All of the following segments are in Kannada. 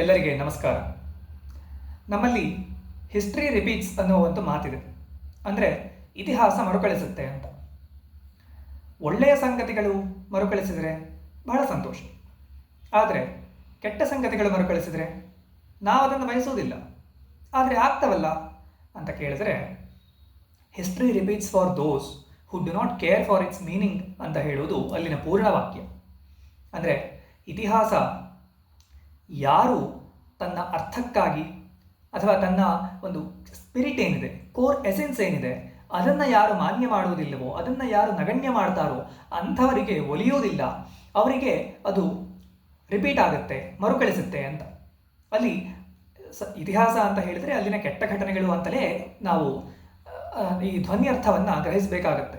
ಎಲ್ಲರಿಗೆ ನಮಸ್ಕಾರ. ನಮ್ಮಲ್ಲಿ ಹಿಸ್ಟ್ರಿ ರಿಪೀಟ್ಸ್ ಅನ್ನೋ ಒಂದು ಮಾತಿದೆ. ಅಂದರೆ ಇತಿಹಾಸ ಮರುಕಳಿಸುತ್ತೆ ಅಂತ. ಒಳ್ಳೆಯ ಸಂಗತಿಗಳು ಮರುಕಳಿಸಿದರೆ ಬಹಳ ಸಂತೋಷ. ಆದರೆ ಕೆಟ್ಟ ಸಂಗತಿಗಳು ಮರುಕಳಿಸಿದರೆ ನಾವು ಅದನ್ನು ಬಯಸುವುದಿಲ್ಲ. ಆದರೆ ಆಗ್ತವಲ್ಲ ಅಂತ ಕೇಳಿದರೆ history repeats for those who do not care for its meaning ಅಂತ ಹೇಳುವುದು ಅಲ್ಲಿನ ಪೂರ್ಣ ವಾಕ್ಯ. ಅಂದರೆ ಇತಿಹಾಸ ಯಾರು ತನ್ನ ಅರ್ಥಕ್ಕಾಗಿ ಅಥವಾ ತನ್ನ ಒಂದು ಸ್ಪಿರಿಟ್ ಏನಿದೆ ಕೋರ್ ಎಸೆನ್ಸ್ ಏನಿದೆ, ಅದನ್ನು ಯಾರು ಮಾನ್ಯ ಮಾಡುವುದಿಲ್ಲವೋ, ಅದನ್ನು ಯಾರು ನಗಣ್ಯ ಮಾಡ್ತಾರೋ ಅಂಥವರಿಗೆ ಒಲಿಯೋದಿಲ್ಲ ಅವರಿಗೆ ಅದು ರಿಪೀಟ್ ಆಗುತ್ತೆ, ಮರುಕಳಿಸುತ್ತೆ ಅಂತ. ಅಲ್ಲಿ ಸ ಇತಿಹಾಸ ಅಂತ ಹೇಳಿದರೆ ಅಲ್ಲಿನ ಕೆಟ್ಟ ಘಟನೆಗಳು ಅಂತಲೇ ನಾವು ಈ ಧ್ವನಿ ಅರ್ಥವನ್ನು ಗ್ರಹಿಸಬೇಕಾಗತ್ತೆ.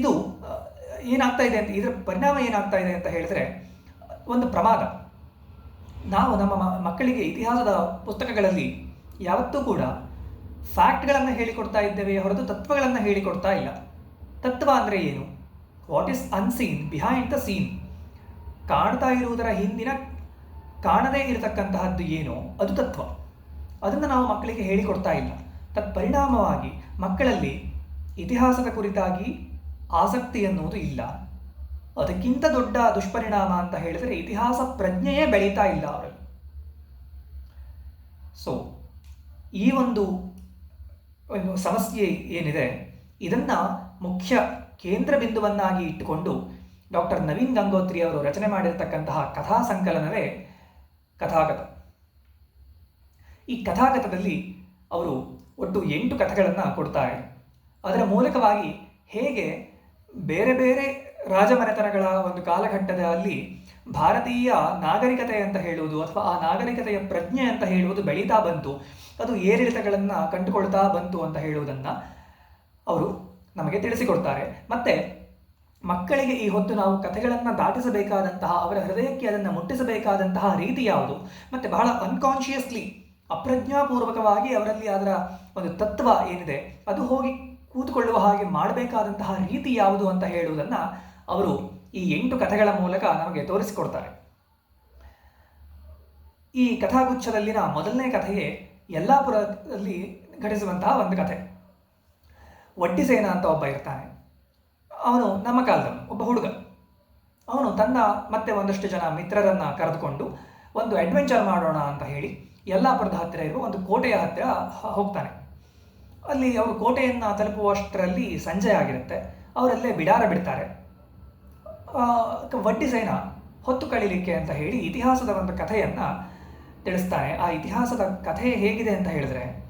ಇದು ಏನಾಗ್ತಾ ಇದೆ ಅಂತ, ಇದರ ಪರಿಣಾಮ ಏನಾಗ್ತಾ ಇದೆ ಅಂತ ಹೇಳಿದ್ರೆ ಒಂದು ಪ್ರಮಾದ. ನಾವು ನಮ್ಮ ಮಕ್ಕಳಿಗೆ ಇತಿಹಾಸದ ಪುಸ್ತಕಗಳಲ್ಲಿ ಯಾವತ್ತೂ ಕೂಡ ಫ್ಯಾಕ್ಟ್ಗಳನ್ನು ಹೇಳಿಕೊಡ್ತಾ ಇದ್ದೇವೆ ಹೊರತು ತತ್ವಗಳನ್ನು ಹೇಳಿಕೊಡ್ತಾ ಇಲ್ಲ. ತತ್ವ ಅಂದರೆ ಏನು? What is unseen behind the scene ಕಾಣ್ತಾ ಇರುವುದರ ಹಿಂದಿನ ಕಾಣದೇ ಇರತಕ್ಕಂತಹದ್ದು ಏನೋ? ಅದು ತತ್ವ. ಅದನ್ನು ನಾವು ಮಕ್ಕಳಿಗೆ ಹೇಳಿಕೊಡ್ತಾ ಇಲ್ಲ. ತತ್ಪರಿಣಾಮವಾಗಿ ಮಕ್ಕಳಲ್ಲಿ ಇತಿಹಾಸದ ಕುರಿತಾಗಿ ಆಸಕ್ತಿ ಅನ್ನುವುದು ಇಲ್ಲ. ಅದಕ್ಕಿಂತ ದೊಡ್ಡ ದುಷ್ಪರಿಣಾಮ ಅಂತ ಹೇಳಿದರೆ ಇತಿಹಾಸ ಪ್ರಜ್ಞೆಯೇ ಬೆಳೀತಾ ಇಲ್ಲ ಅವರು. ಸೊ ಈ ಒಂದು ಒಂದು ಸಮಸ್ಯೆ ಏನಿದೆ, ಇದನ್ನು ಮುಖ್ಯ ಕೇಂದ್ರ ಬಿಂದುವನ್ನಾಗಿ ಇಟ್ಟುಕೊಂಡು ಡಾಕ್ಟರ್ ನವೀನ್ ಗಂಗೋತ್ರಿ ಅವರು ರಚನೆ ಮಾಡಿರತಕ್ಕಂತಹ ಕಥಾ ಸಂಕಲನವೇ ಕಥಾಗತ. ಈ ಕಥಾಗತದಲ್ಲಿ ಅವರು ಒಟ್ಟು ಎಂಟು ಕಥೆಗಳನ್ನು ಕೊಡ್ತಾರೆ ಅದರ ಮೂಲಕವಾಗಿ ಹೇಗೆ ಬೇರೆ ಬೇರೆ ರಾಜಮನೆತನಗಳ ಒಂದು ಕಾಲಘಟ್ಟದಲ್ಲಿ ಭಾರತೀಯ ನಾಗರಿಕತೆ ಅಂತ ಹೇಳುವುದು ಅಥವಾ ಆ ನಾಗರಿಕತೆಯ ಪ್ರಜ್ಞೆ ಅಂತ ಹೇಳುವುದು ಬೆಳೀತಾ ಬಂತು. ಅದು ಏರಿಳಿತಗಳನ್ನು ಕಂಡುಕೊಳ್ತಾ ಬಂತು ಅಂತ ಹೇಳುವುದನ್ನು ಅವರು ನಮಗೆ ತಿಳಿಸಿಕೊಡ್ತಾರೆ. ಮತ್ತೆ ಮಕ್ಕಳಿಗೆ ಈ ಹೊತ್ತು ನಾವು ಕಥೆಗಳನ್ನು ದಾಟಿಸಬೇಕಾದಂತಹ, ಅವರ ಹೃದಯಕ್ಕೆ ಅದನ್ನು ಮುಟ್ಟಿಸಬೇಕಾದಂತಹ ರೀತಿ ಯಾವುದು? ಮತ್ತು ಬಹಳ ಅನ್ಕಾನ್ಷಿಯಸ್ಲಿ ಅಪ್ರಜ್ಞಾಪೂರ್ವಕವಾಗಿ ಅವರಲ್ಲಿ ಅದರ ಒಂದು ತತ್ವ ಏನಿದೆ? ಅದು ಹೋಗಿ ಕೂತ್ಕೊಳ್ಳುವ ಹಾಗೆ ಮಾಡಬೇಕಾದಂತಹ ರೀತಿ ಯಾವುದು ಅಂತ ಹೇಳುವುದನ್ನು ಅವರು ಈ ಎಂಟು ಕಥೆಗಳ ಮೂಲಕ ನಮಗೆ ತೋರಿಸಿಕೊಡ್ತಾರೆ. ಈ ಕಥಾಗುಚ್ಛದಲ್ಲಿನ ಮೊದಲನೇ ಕಥೆಯೇ ಯಲ್ಲಾಪುರದಲ್ಲಿ ಘಟಿಸುವಂತಹ ಒಂದು ಕಥೆ. ವಡ್ಡಿಸೇನ ಅಂತ ಒಬ್ಬ ಇರ್ತಾನೆ. ಅವನು ನಮ್ಮ ಕಾಲದವನು, ಒಬ್ಬ ಹುಡುಗ. ಅವನು ತನ್ನ ಮತ್ತೆ ಒಂದಷ್ಟು ಜನ ಮಿತ್ರರನ್ನ ಕರೆದುಕೊಂಡು ಒಂದು ಅಡ್ವೆಂಚರ್ ಮಾಡೋಣ ಅಂತ ಹೇಳಿ ಯಲ್ಲಾಪುರದ ಹತ್ತಿರ ಇರುವ ಒಂದು ಕೋಟೆಯ ಹತ್ತಿರ ಹೋಗ್ತಾನೆ. ಅಲ್ಲಿ ಅವರು ಕೋಟೆಯನ್ನು ತಲುಪುವಷ್ಟರಲ್ಲಿ ಸಂಜೆ ಆಗಿರುತ್ತೆ. ಅವರಲ್ಲೇ ಬಿಡಾರ ಬಿಡ್ತಾರೆ. ವಡ್ಡಿಸೇನ ಹೊತ್ತು ಕಳೀಲಿಕ್ಕೆ ಅಂತ ಹೇಳಿ ಇತಿಹಾಸದ ಒಂದು ಕಥೆಯನ್ನು ತಿಳಿಸ್ತಾನೆ ಆ ಇತಿಹಾಸದ ಕಥೆ ಹೇಗಿದೆ ಅಂತ ಹೇಳಿದ್ರೆ,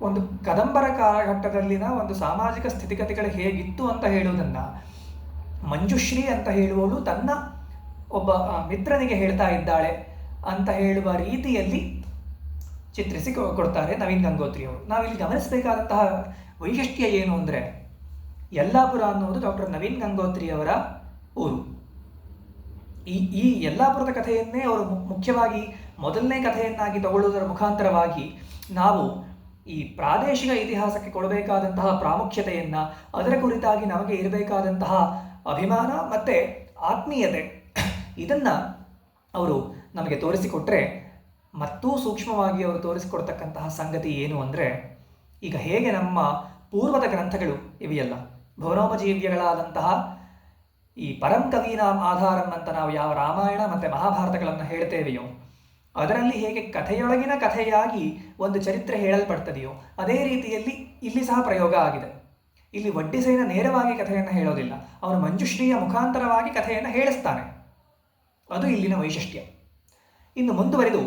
ಒಂದು ಕದಂಬರ ಕಾಲಘಟ್ಟದಲ್ಲಿನ ಒಂದು ಸಾಮಾಜಿಕ ಸ್ಥಿತಿಗತಿಗಳು ಹೇಗಿತ್ತು ಅಂತ ಹೇಳುವುದನ್ನು ಮಂಜುಶ್ರೀ ಅಂತ ಹೇಳುವವಳು ತನ್ನ ಒಬ್ಬ ಮಿತ್ರನಿಗೆ ಹೇಳ್ತಾ ಇದ್ದಾಳೆ ಅಂತ ಹೇಳುವ ರೀತಿಯಲ್ಲಿ ಚಿತ್ರಿಸಿ ಕೊಡ್ತಾರೆ ನವೀನ್ ಗಂಗೋತ್ರಿ ಅವರು ನಾವಿಲ್ಲಿ ಗಮನಿಸಬೇಕಾದಂತಹ ವೈಶಿಷ್ಟ್ಯ ಏನು ಅಂದರೆ ಯಲ್ಲಾಪುರ ಅನ್ನುವುದು ಡಾಕ್ಟರ್ ನವೀನ್ ಗಂಗೋತ್ರಿ ಅವರ ಊರು. ಈ ಈ ಯಲ್ಲಾಪುರದ ಕಥೆಯನ್ನೇ ಅವರು ಮುಖ್ಯವಾಗಿ ಮೊದಲನೇ ಕಥೆಯನ್ನಾಗಿ ತಗೊಳ್ಳುವುದರ ಮುಖಾಂತರವಾಗಿ ನಾವು ಈ ಪ್ರಾದೇಶಿಕ ಇತಿಹಾಸಕ್ಕೆ ಕೊಡಬೇಕಾದಂತಹ ಪ್ರಾಮುಖ್ಯತೆಯನ್ನು, ಅದರ ಕುರಿತಾಗಿ ನಮಗೆ ಇರಬೇಕಾದಂತಹ ಅಭಿಮಾನ ಮತ್ತು ಆತ್ಮೀಯತೆ ಇದನ್ನು ಅವರು ನಮಗೆ ತೋರಿಸಿಕೊಟ್ರೆ ಮತ್ತೂ ಸೂಕ್ಷ್ಮವಾಗಿ ಅವರು ತೋರಿಸಿಕೊಡ್ತಕ್ಕಂತಹ ಸಂಗತಿ ಏನು ಅಂದರೆ, ಈಗ ಹೇಗೆ ನಮ್ಮ ಪೂರ್ವದ ಗ್ರಂಥಗಳು ಇವೆಯಲ್ಲ ಭುವನೋಪಜೀವ್ಯಗಳಾದಂತಹ ಈ ಪರಂ ಆಧಾರಂ ಅಂತ ನಾವು ಯಾವ ರಾಮಾಯಣ ಮತ್ತು ಮಹಾಭಾರತಗಳನ್ನು ಹೇಳ್ತೇವೆಯೋ, ಅದರಲ್ಲಿ ಹೇಗೆ ಕಥೆಯೊಳಗಿನ ಕಥೆಯಾಗಿ ಒಂದು ಚರಿತ್ರೆ ಹೇಳಲ್ಪಡ್ತದೆಯೋ, ಅದೇ ರೀತಿಯಲ್ಲಿ ಇಲ್ಲಿ ಸಹ ಪ್ರಯೋಗ ಆಗಿದೆ. ಇಲ್ಲಿ ವಡ್ಡಿಸೇನ ನೇರವಾಗಿ ಕಥೆಯನ್ನು ಹೇಳೋದಿಲ್ಲ, ಅವನು ಮಂಜುಶ್ರೀಯ ಮುಖಾಂತರವಾಗಿ ಕಥೆಯನ್ನು ಹೇಳಿಸ್ತಾನೆ. ಅದು ಇಲ್ಲಿನ ವೈಶಿಷ್ಟ್ಯ. ಇನ್ನು ಮುಂದುವರೆದು,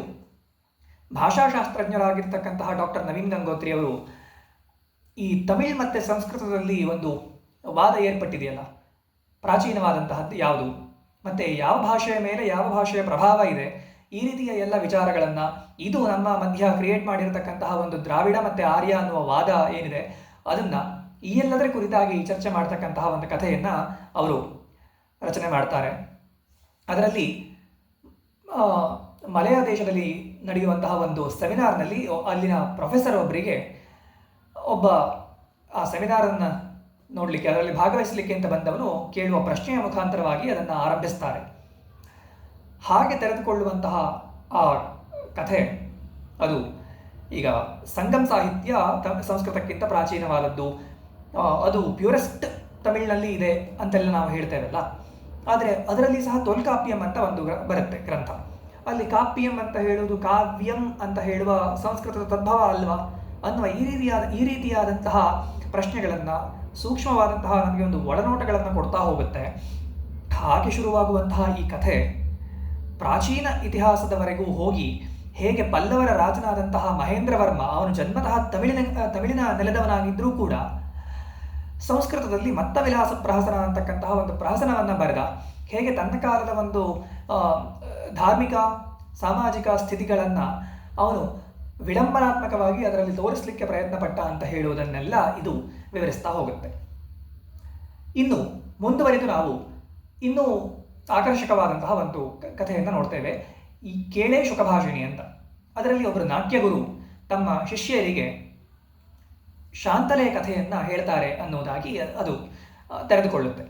ಭಾಷಾಶಾಸ್ತ್ರಜ್ಞರಾಗಿರ್ತಕ್ಕಂತಹ ಡಾಕ್ಟರ್ ನವೀನ್ ಗಂಗೋತ್ರಿ ಅವರು ಈ ತಮಿಳ್ ಮತ್ತು ಸಂಸ್ಕೃತದಲ್ಲಿ ಒಂದು ವಾದ ಏರ್ಪಟ್ಟಿದೆಯಲ್ಲ? ಪ್ರಾಚೀನವಾದಂತಹದ್ದು ಯಾವುದು? ಮತ್ತು ಯಾವ ಭಾಷೆಯ ಮೇಲೆ ಯಾವ ಭಾಷೆಯ ಪ್ರಭಾವ ಇದೆ? ಈ ರೀತಿಯ ಎಲ್ಲ ವಿಚಾರಗಳನ್ನು ಇದು ನಮ್ಮ ಮಧ್ಯ ಕ್ರಿಯೇಟ್ ಮಾಡಿರತಕ್ಕಂತಹ ಒಂದು ದ್ರಾವಿಡ ಮತ್ತು ಆರ್ಯ ಅನ್ನುವ ವಾದ ಏನಿದೆ, ಅದನ್ನು ಈ ಎಲ್ಲದರ ಕುರಿತಾಗಿ ಚರ್ಚೆ ಮಾಡ್ತಕ್ಕಂತಹ ಒಂದು ಕಥೆಯನ್ನು ಅವರು ರಚನೆ ಮಾಡ್ತಾರೆ. ಅದರಲ್ಲಿ ಮಲೆಯ ದೇಶದಲ್ಲಿ ನಡೆಯುವಂತಹ ಒಂದು ಸೆಮಿನಾರ್ನಲ್ಲಿ ಅಲ್ಲಿನ ಪ್ರೊಫೆಸರ್ ಒಬ್ಬರಿಗೆ ಒಬ್ಬ ಆ ಸೆಮಿನಾರನ್ನು ನೋಡಲಿಕ್ಕೆ, ಅದರಲ್ಲಿ ಭಾಗವಹಿಸಲಿಕ್ಕೆ ಅಂತ ಬಂದವನು ಕೇಳುವ ಪ್ರಶ್ನೆಯ ಮುಖಾಂತರವಾಗಿ ಅದನ್ನು ಆರಂಭಿಸ್ತಾರೆ. ಹಾಗೆ ತೆರೆದುಕೊಳ್ಳುವಂತಹ ಆ ಕಥೆ, ಅದು ಈಗ ಸಂಗಮ್ ಸಾಹಿತ್ಯ ಸಂಸ್ಕೃತಕ್ಕಿಂತ ಪ್ರಾಚೀನವಾದದ್ದು. ಅದು ಪ್ಯೂರೆಸ್ಟ್ ತಮಿಳಿನಲ್ಲಿ ಇದೆ ಅಂತೆಲ್ಲ ನಾವು ಹೇಳ್ತೇವಲ್ಲ. ಆದರೆ ಅದರಲ್ಲಿ ಸಹ ತೊಲ್ಕಾಪ್ಯಂ ಅಂತ ಒಂದು ಬರುತ್ತೆ ಗ್ರಂಥ. ಅಲ್ಲಿ ಕಾಪ್ಯಂ ಅಂತ ಹೇಳುವುದು ಕಾವ್ಯಂ ಅಂತ ಹೇಳುವ ಸಂಸ್ಕೃತದ ತದ್ಭವ ಅಲ್ವಾ? ಅನ್ನುವ ಈ ರೀತಿಯಾದ, ಈ ರೀತಿಯಾದಂತಹ ಪ್ರಶ್ನೆಗಳನ್ನು ಸೂಕ್ಷ್ಮವಾದಂತಹ ನನಗೆ ಒಂದು ಒಳನೋಟಗಳನ್ನು ಕೊಡ್ತಾ ಹೋಗುತ್ತೆ. ಹಾಗೆ ಶುರುವಾಗುವಂತಹ ಈ ಕಥೆ ಪ್ರಾಚೀನ ಇತಿಹಾಸದವರೆಗೂ ಹೋಗಿ ಹೇಗೆ ಪಲ್ಲವರ ರಾಜನಾದಂತಹ ಮಹೇಂದ್ರ ವರ್ಮ ಅವನು ಜನ್ಮತಃ ತಮಿಳಿನ ತಮಿಳಿನ ನೆಲದವನಾಗಿದ್ದರೂ ಕೂಡ ಸಂಸ್ಕೃತದಲ್ಲಿ ಮತ್ತ ವಿಲಾಸ ಪ್ರಹಸನ ಅಂತಕ್ಕಂತಹ ಒಂದು ಪ್ರಹಸನವನ್ನು ಬರೆದ. ಹೇಗೆ ತನ್ನ ಕಾಲದ ಒಂದು ಧಾರ್ಮಿಕ, ಸಾಮಾಜಿಕ ಸ್ಥಿತಿಗಳನ್ನು ಅವನು ವಿಡಂಬನಾತ್ಮಕವಾಗಿ ಅದರಲ್ಲಿ ತೋರಿಸಲಿಕ್ಕೆ ಪ್ರಯತ್ನ ಪಟ್ಟ ಅಂತ ಹೇಳುವುದನ್ನೆಲ್ಲ ಇದು ವಿವರಿಸ್ತಾ ಹೋಗುತ್ತೆ. ಇನ್ನು ಮುಂದುವರಿದು ನಾವು ಇನ್ನೂ ಆಕರ್ಷಕವಾದಂತಹ ಒಂದು ಕಥೆಯನ್ನು ನೋಡ್ತೇವೆ. ಈ ಕೇಳೆ ಶುಕಭಾಷಿಣಿ ಅಂತ. ಅದರಲ್ಲಿ ಒಬ್ಬರು ನಾಟ್ಯಗುರು ತಮ್ಮ ಶಿಷ್ಯರಿಗೆ ಶಾಂತಲೆಯ ಕಥೆಯನ್ನು ಹೇಳ್ತಾರೆ ಅನ್ನೋದಾಗಿ ಅದು ತೆರೆದುಕೊಳ್ಳುತ್ತೆ.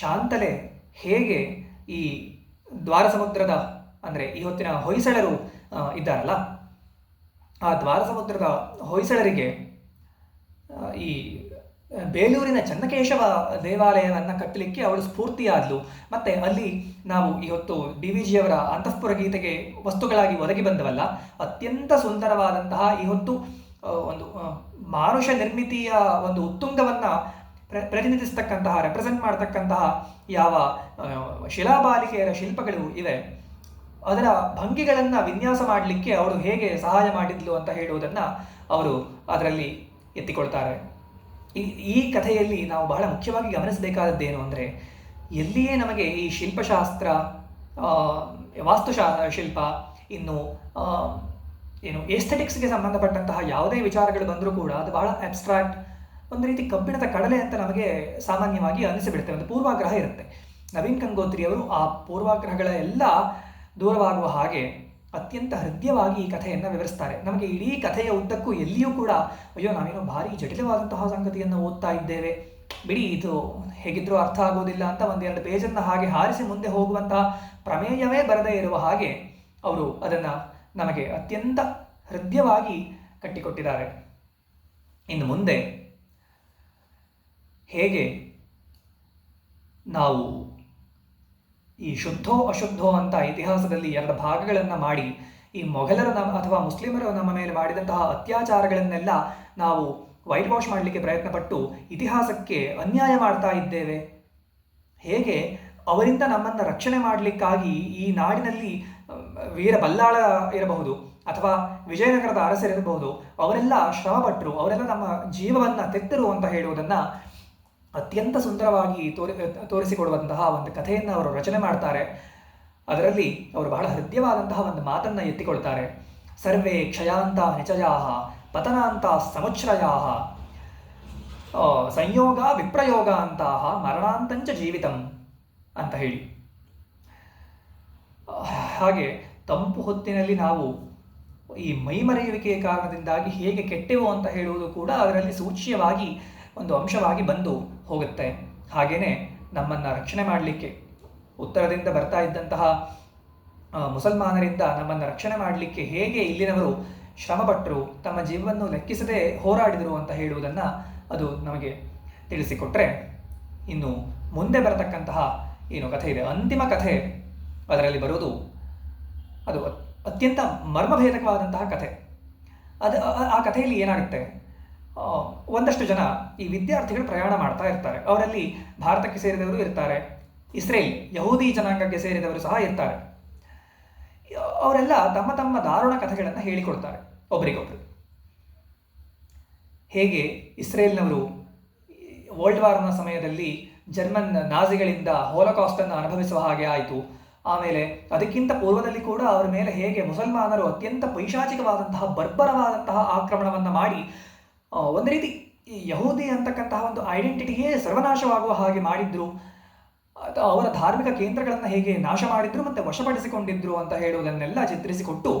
ಶಾಂತಲೆ ಹೇಗೆ ಈ ದ್ವಾರ ಸಮುದ್ರದ ಅಂದರೆ ಈ ಹೊತ್ತಿನ ಹೊಯ್ಸಳರು ಇದ್ದಾರಲ್ಲ, ಆ ದ್ವಾರ ಸಮುದ್ರದ ಹೊಯ್ಸಳರಿಗೆ ಈ ಬೇಲೂರಿನ ಚನ್ನಕೇಶವ ದೇವಾಲಯವನ್ನು ಕಟ್ಟಲಿಕ್ಕೆ ಅವಳು ಸ್ಫೂರ್ತಿಯಾದಳು ಮತ್ತೆ ಅಲ್ಲಿ ನಾವು ಇವತ್ತು ಡಿ ವಿ ಜಿಯವರ ಅಂತಃಪುರ ಗೀತೆಗೆ ವಸ್ತುಗಳಾಗಿ ಒದಗಿ ಬಂದವಲ್ಲ, ಅತ್ಯಂತ ಸುಂದರವಾದಂತಹ ಇವತ್ತು ಒಂದು ಮಾನುಷ ನಿರ್ಮಿತಿಯ ಒಂದು ಉತ್ತುಂಗವನ್ನು ಪ್ರ, ಪ್ರತಿನಿಧಿಸ್ತಕ್ಕಂತಹ ರೆಪ್ರೆಸೆಂಟ್ ಮಾಡತಕ್ಕಂತಹ ಯಾವ ಶಿಲಾಬಾಲಿಕೆಯರ ಶಿಲ್ಪಗಳು ಇವೆ. ಅದರ ಭಂಗಿಗಳನ್ನು ವಿನ್ಯಾಸ ಮಾಡಲಿಕ್ಕೆ ಅವರು ಹೇಗೆ ಸಹಾಯ ಮಾಡಿದ್ಲು ಅಂತ ಹೇಳುವುದನ್ನು ಅವರು ಅದರಲ್ಲಿ ಎತ್ತಿಕೊಳ್ತಾರೆ ಈ ಈ ಕಥೆಯಲ್ಲಿ ನಾವು ಬಹಳ ಮುಖ್ಯವಾಗಿ ಗಮನಿಸಬೇಕಾದದ್ದೇನು ಅಂದರೆ, ಎಲ್ಲಿಯೇ ನಮಗೆ ಈ ಶಿಲ್ಪಶಾಸ್ತ್ರ ವಾಸ್ತುಶಾ, ಶಿಲ್ಪ, ಇನ್ನು ಏನು ಎಸ್ಥೆಟಿಕ್ಸ್ಗೆ ಸಂಬಂಧಪಟ್ಟಂತಹ ಯಾವುದೇ ವಿಚಾರಗಳು ಬಂದರೂ ಕೂಡ ಅದು ಬಹಳ ಅಬ್ಸ್ಟ್ರಾಕ್ಟ್ ಒಂದು ರೀತಿ ಕಬ್ಬಿಣದ ಕಡಲೆ ಅಂತ ನಮಗೆ ಸಾಮಾನ್ಯವಾಗಿ ಅನಿಸಿಬಿಡುತ್ತೆ ಒಂದು ಪೂರ್ವಾಗ್ರಹ ಇರುತ್ತೆ. ನವೀನ್ ಗಂಗೋತ್ರಿಯವರು ಆ ಪೂರ್ವಾಗ್ರಹಗಳ ಎಲ್ಲ ದೂರವಾಗುವ ಹಾಗೆ ಅತ್ಯಂತ ಹೃದಯವಾಗಿ ಈ ಕಥೆಯನ್ನು ವಿವರಿಸ್ತಾರೆ. ನಮಗೆ ಇಡೀ ಕಥೆಯ ಉದ್ದಕ್ಕೂ ಎಲ್ಲಿಯೂ ಕೂಡ ಅಯ್ಯೋ, ನಾವೇನೋ ಭಾರಿ ಜಟಿಲವಾದಂತಹ ಸಂಗತಿಯನ್ನು ಓದ್ತಾ ಇದ್ದೇವೆ. ಬಿಡಿ, ಇದು ಹೇಗಿದ್ರೂ ಅರ್ಥ ಆಗೋದಿಲ್ಲ ಅಂತ ಒಂದೆರಡು ಪೇಜನ್ನು ಹಾಗೆ ಹಾರಿಸಿ ಮುಂದೆ ಹೋಗುವಂತಹ ಪ್ರಮೇಯವೇ ಬರದೇ ಇರುವ ಹಾಗೆ ಅವರು ಅದನ್ನು ನಮಗೆ ಅತ್ಯಂತ ಹೃದಯವಾಗಿ ಕಟ್ಟಿಕೊಟ್ಟಿದ್ದಾರೆ. ಇನ್ನು ಮುಂದೆ ಹೇಗೆ ನಾವು ಈ ಶುದ್ಧೋ ಅಶುದ್ಧೋ ಅಂತ ಇತಿಹಾಸದಲ್ಲಿ ಎರಡು ಭಾಗಗಳನ್ನು ಮಾಡಿ, ಈ ಮೊಘಲರ ನಮ್ಮ ಅಥವಾ ಮುಸ್ಲಿಮರ ನಮ್ಮ ಮೇಲೆ ಮಾಡಿದಂತಹ ಅತ್ಯಾಚಾರಗಳನ್ನೆಲ್ಲ ನಾವು ವೈಟ್ ವಾಶ್ ಮಾಡಲಿಕ್ಕೆ ಪ್ರಯತ್ನಪಟ್ಟು ಇತಿಹಾಸಕ್ಕೆ ಅನ್ಯಾಯ ಮಾಡ್ತಾ ಇದ್ದೇವೆ. ಹೇಗೆ? ಅವರಿಂದ ನಮ್ಮನ್ನು ರಕ್ಷಣೆ ಮಾಡಲಿಕ್ಕಾಗಿ ಈ ನಾಡಿನಲ್ಲಿ ವೀರ ಬಲ್ಲಾಳ ಇರಬಹುದು ಅಥವಾ ವಿಜಯನಗರದ ಅರಸರಿರಬಹುದು, ಅವರೆಲ್ಲ ಶ್ರಮಪಟ್ಟರು ಅವರೆಲ್ಲ ನಮ್ಮ ಜೀವವನ್ನು ತೆತ್ತರು ಅಂತ ಹೇಳುವುದನ್ನು ಅತ್ಯಂತ ಸುಂದರವಾಗಿ ತೋರಿ, ತೋರಿಸಿಕೊಡುವಂತಹ ಒಂದು ಕಥೆಯನ್ನು ಅವರು ರಚನೆ ಮಾಡ್ತಾರೆ. ಅದರಲ್ಲಿ ಅವರು ಬಹಳ ಹೃದಯವಾದಂತಹ ಒಂದು ಮಾತನ್ನು ಎತ್ತಿಕೊಳ್ತಾರೆ. ಸರ್ವೇ ಕ್ಷಯಾಂತ ನಿಚಯಾಹ ಪತನಾಂತ ಸಮುಚ್ಛ್ರಯಾಹ ಸಂಯೋಗ ವಿಪ್ರಯೋಗ ಅಂತಹ, ಮರಣಾಂತಂಚ ಜೀವಿತಂ ಅಂತ ಹೇಳಿ. ಹಾಗೆ ತಂಪು ಹೊತ್ತಿನಲ್ಲಿ ನಾವು ಈ ಮೈಮರೆಯುವಿಕೆಯ ಕಾರಣದಿಂದಾಗಿ ಹೇಗೆ ಕೆಟ್ಟೆವು ಅಂತ ಹೇಳುವುದು ಕೂಡ ಅದರಲ್ಲಿ ಸೂಚ್ಯವಾಗಿ, ಒಂದು ಅಂಶವಾಗಿ ಬಂದು ಹೋಗುತ್ತೆ. ಹಾಗೆಯೇ ನಮ್ಮನ್ನು ರಕ್ಷಣೆ ಮಾಡಲಿಕ್ಕೆ ಉತ್ತರದಿಂದ ಬರ್ತಾ ಇದ್ದಂತಹ ಮುಸಲ್ಮಾನರಿಂದ ನಮ್ಮನ್ನು ರಕ್ಷಣೆ ಮಾಡಲಿಕ್ಕೆ ಹೇಗೆ ಇಲ್ಲಿನವರು ಶ್ರಮಪಟ್ಟರು ತಮ್ಮ ಜೀವವನ್ನು ಲೆಕ್ಕಿಸದೆ ಹೋರಾಡಿದರು ಅಂತ ಹೇಳುವುದನ್ನು ಅದು ನಮಗೆ ತಿಳಿಸಿಕೊಟ್ರೆ ಇನ್ನು ಮುಂದೆ ಬರತಕ್ಕಂತಹ ಏನು ಕಥೆ ಇದೆ? ಅಂತಿಮ ಕಥೆ ಅದರಲ್ಲಿ ಬರುವುದು ಅದು ಅತ್ಯಂತ ಮರ್ಮಭೇದಕವಾದಂತಹ ಕಥೆ. ಅದು ಆ- ಕಥೆಯಲ್ಲಿ ಏನಾಗುತ್ತೆ? ಒಂದಷ್ಟು ಜನ ಈ ವಿದ್ಯಾರ್ಥಿಗಳು ಪ್ರಯಾಣ ಮಾಡ್ತಾ ಇರ್ತಾರೆ. ಅವರಲ್ಲಿ ಭಾರತಕ್ಕೆ ಸೇರಿದವರು ಇರ್ತಾರೆ. ಇಸ್ರೇಲ್, ಯಹೂದಿ ಜನಾಂಗಕ್ಕೆ ಸೇರಿದವರು ಸಹ ಇರ್ತಾರೆ. ಅವರೆಲ್ಲ ತಮ್ಮ ತಮ್ಮ ದಾರುಣ ಕಥೆಗಳನ್ನು ಹೇಳಿಕೊಡ್ತಾರೆ ಒಬ್ಬರಿಗೊಬ್ಬರು ಹೇಗೆ ಇಸ್ರೇಲ್ನವರು ವರ್ಲ್ಡ್ ವಾರ್ನ ಸಮಯದಲ್ಲಿ ಜರ್ಮನ್ ನಾಜಿಗಳಿಂದ ಹೋಲಕಾಸ್ಟನ್ನು ಅನುಭವಿಸುವ ಹಾಗೆ ಆಯಿತು. ಆಮೇಲೆ ಅದಕ್ಕಿಂತ ಪೂರ್ವದಲ್ಲಿ ಕೂಡ ಅವರ ಮೇಲೆ ಹೇಗೆ ಮುಸಲ್ಮಾನರು ಅತ್ಯಂತ ಪೈಶಾಚಿಕವಾದಂತಹ ಬರ್ಬರವಾದಂತಹ ಆಕ್ರಮಣವನ್ನು ಮಾಡಿ ಒಂದು ರೀತಿ ಈ ಯಹೂದಿ ಅಂತಕ್ಕಂತಹ ಒಂದು ಐಡೆಂಟಿಟಿಯೇ ಸರ್ವನಾಶವಾಗುವ ಹಾಗೆ ಮಾಡಿದ್ರು. ಅವರ ಧಾರ್ಮಿಕ ಕೇಂದ್ರಗಳನ್ನು ಹೇಗೆ ನಾಶ ಮಾಡಿದ್ರು ಮತ್ತೆ ವಶಪಡಿಸಿಕೊಂಡಿದ್ರು ಅಂತ ಹೇಳುವುದನ್ನೆಲ್ಲ ಚಿತ್ರಿಸಿಕೊಟ್ಟು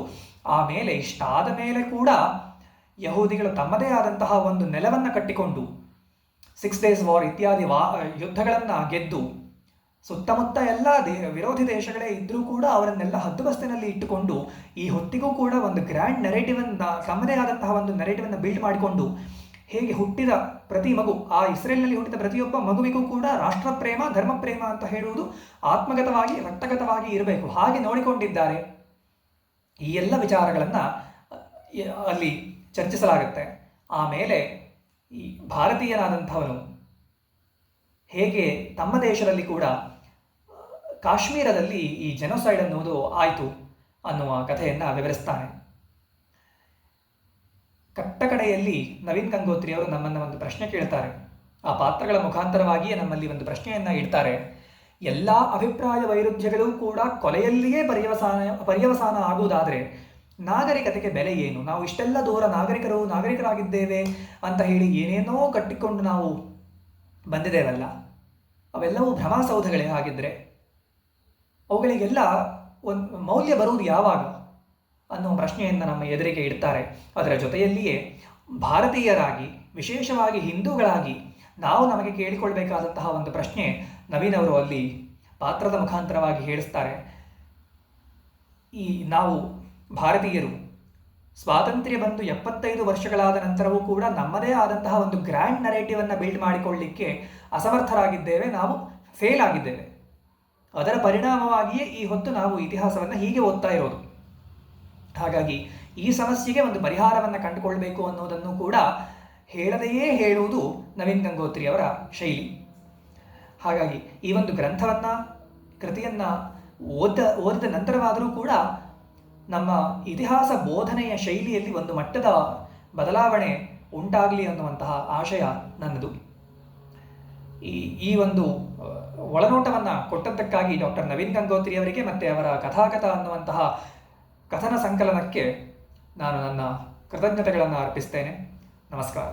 ಆಮೇಲೆ ಇಷ್ಟಾದ ಮೇಲೆ ಕೂಡ ಯಹೂದಿಗಳು ತಮ್ಮದೇ ಆದಂತಹ ಒಂದು ನೆಲವನ್ನು ಕಟ್ಟಿಕೊಂಡು ಸಿಕ್ಸ್ ಡೇಸ್ ವಾರ್ ಇತ್ಯಾದಿ ವಾ, ಯುದ್ಧಗಳನ್ನು ಗೆದ್ದು ಸುತ್ತಮುತ್ತ ಎಲ್ಲ ದೇ, ವಿರೋಧಿ ದೇಶಗಳೇ ಇದ್ದರೂ ಕೂಡ ಅವರನ್ನೆಲ್ಲ ಹದ್ದುಬಸ್ತಿನಲ್ಲಿ ಇಟ್ಟುಕೊಂಡು ಈ ಹೊತ್ತಿಗೂ ಕೂಡ ಒಂದು ಗ್ರ್ಯಾಂಡ್ ನೆರೇಟಿವನ್ನು ತಮ್ಮದೇ ಆದಂತಹ ಒಂದು ನೆರೇಟಿವನ್ನು ಬಿಲ್ಡ್ ಮಾಡಿಕೊಂಡು ಹೇಗೆ ಹುಟ್ಟಿದ ಪ್ರತಿ ಮಗು, ಆ ಇಸ್ರೇಲ್ನಲ್ಲಿ ಹುಟ್ಟಿದ ಪ್ರತಿಯೊಬ್ಬ ಮಗುವಿಗೂ ಕೂಡ ರಾಷ್ಟ್ರ ಪ್ರೇಮ ಧರ್ಮ ಪ್ರೇಮ ಅಂತ ಹೇಳುವುದು ಆತ್ಮಗತವಾಗಿ, ರಕ್ತಗತವಾಗಿ ಇರಬೇಕು. ಹಾಗೆ ನೋಡಿಕೊಂಡಿದ್ದಾರೆ. ಈ ಎಲ್ಲ ವಿಚಾರಗಳನ್ನು ಅಲ್ಲಿ ಚರ್ಚಿಸಲಾಗುತ್ತೆ. ಆಮೇಲೆ ಈ ಭಾರತೀಯನಾದಂಥವನು ಹೇಗೆ ತಮ್ಮ ದೇಶದಲ್ಲಿ ಕೂಡ, ಕಾಶ್ಮೀರದಲ್ಲಿ ಈ ಜನೊಸೈಡ್ ಅನ್ನುವುದು ಆಯಿತು ಅನ್ನುವ ಕಥೆಯನ್ನು ವಿವರಿಸ್ತಾನೆ. ಕಟ್ಟಕಡೆಯಲ್ಲಿ ನವೀನ್ ಗಂಗೋತ್ರಿ ಅವರು ನಮ್ಮನ್ನು ಒಂದು ಪ್ರಶ್ನೆ ಕೇಳ್ತಾರೆ. ಆ ಪಾತ್ರಗಳ ಮುಖಾಂತರವಾಗಿಯೇ ನಮ್ಮಲ್ಲಿ ಒಂದು ಪ್ರಶ್ನೆಯನ್ನು ಇಡ್ತಾರೆ. ಎಲ್ಲ ಅಭಿಪ್ರಾಯ ವೈರುಧ್ಯಗಳು ಕೂಡ ಕೊಲೆಯಲ್ಲಿಯೇ ಪರ್ಯವಸಾನ ಪರ್ಯವಸಾನ ಆಗುವುದಾದರೆ ನಾಗರಿಕತೆಗೆ ಬೆಲೆ ಏನು? ನಾವು ಇಷ್ಟೆಲ್ಲ ದೂರ ನಾಗರಿಕರು ನಾಗರಿಕರಾಗಿದ್ದೇವೆ ಅಂತ ಹೇಳಿ ಏನೇನೋ ಕಟ್ಟಿಕೊಂಡು ನಾವು ಬಂದಿದ್ದೇವಲ್ಲ ಅವೆಲ್ಲವೂ ಭ್ರಮಾಸೌಧಗಳೇ ಆಗಿದ್ದರೆ ಅವುಗಳಿಗೆಲ್ಲ ಒಂದು ಮೌಲ್ಯ ಬರುವುದು ಯಾವಾಗ ಅನ್ನೋ ಪ್ರಶ್ನೆಯನ್ನು ನಮ್ಮ ಎದುರಿಗೆ ಇಡ್ತಾರೆ. ಅದರ ಜೊತೆಯಲ್ಲಿಯೇ ಭಾರತೀಯರಾಗಿ, ವಿಶೇಷವಾಗಿ ಹಿಂದೂಗಳಾಗಿ ನಾವು ನಮಗೆ ಕೇಳಿಕೊಳ್ಬೇಕಾದಂತಹ ಒಂದು ಪ್ರಶ್ನೆ ನವೀನ್ ಅವರು ಅಲ್ಲಿ ಪಾತ್ರದ ಮುಖಾಂತರವಾಗಿ ಹೇಳಿಸ್ತಾರೆ. ಈ ನಾವು ಭಾರತೀಯರು ಸ್ವಾತಂತ್ರ್ಯ ಬಂದು ಎಪ್ಪತ್ತೈದು ವರ್ಷಗಳಾದ ನಂತರವೂ ಕೂಡ ನಮ್ಮದೇ ಆದಂತಹ ಒಂದು ಗ್ರ್ಯಾಂಡ್ ನರೇಟಿವನ್ನು ಬಿಲ್ಡ್ ಮಾಡಿಕೊಳ್ಳಿಕ್ಕೆ ಅಸಮರ್ಥರಾಗಿದ್ದೇವೆ, ನಾವು ಫೇಲ್ ಆಗಿದ್ದೇವೆ. ಅದರ ಪರಿಣಾಮವಾಗಿಯೇ ಈ ಹೊತ್ತು ನಾವು ಇತಿಹಾಸವನ್ನು ಹೀಗೆ ಓದ್ತಾ ಇರೋದು. ಹಾಗಾಗಿ ಈ ಸಮಸ್ಯೆಗೆ ಒಂದು ಪರಿಹಾರವನ್ನು ಕಂಡುಕೊಳ್ಬೇಕು ಅನ್ನೋದನ್ನು ಕೂಡ ಹೇಳದೆಯೇ ಹೇಳುವುದು ನವೀನ್ ಗಂಗೋತ್ರಿ ಅವರ ಶೈಲಿ. ಹಾಗಾಗಿ ಈ ಒಂದು ಗ್ರಂಥವನ್ನು, ಕೃತಿಯನ್ನು ಓದ, ಓದಿದ ನಂತರವಾದರೂ ಕೂಡ ನಮ್ಮ ಇತಿಹಾಸ ಬೋಧನೆಯ ಶೈಲಿಯಲ್ಲಿ ಒಂದು ಮಟ್ಟದ ಬದಲಾವಣೆ ಉಂಟಾಗಲಿ ಅನ್ನುವಂತಹ ಆಶಯ ನನ್ನದು. ಈ ಈ ಒಂದು ಒಳನೋಟವನ್ನು ಕೊಟ್ಟದ್ದಕ್ಕಾಗಿ ಡಾಕ್ಟರ್ ನವೀನ್ ಗಂಗೋತ್ರಿ ಅವರಿಗೆ ಮತ್ತು ಅವರ ಕಥಾಕಥ ಅನ್ನುವಂತಹ ಕಥನ ಸಂಕಲನಕ್ಕೆ ನಾನು ನನ್ನ ಕೃತಜ್ಞತೆಗಳನ್ನು ಅರ್ಪಿಸ್ತೇನೆ. ನಮಸ್ಕಾರ.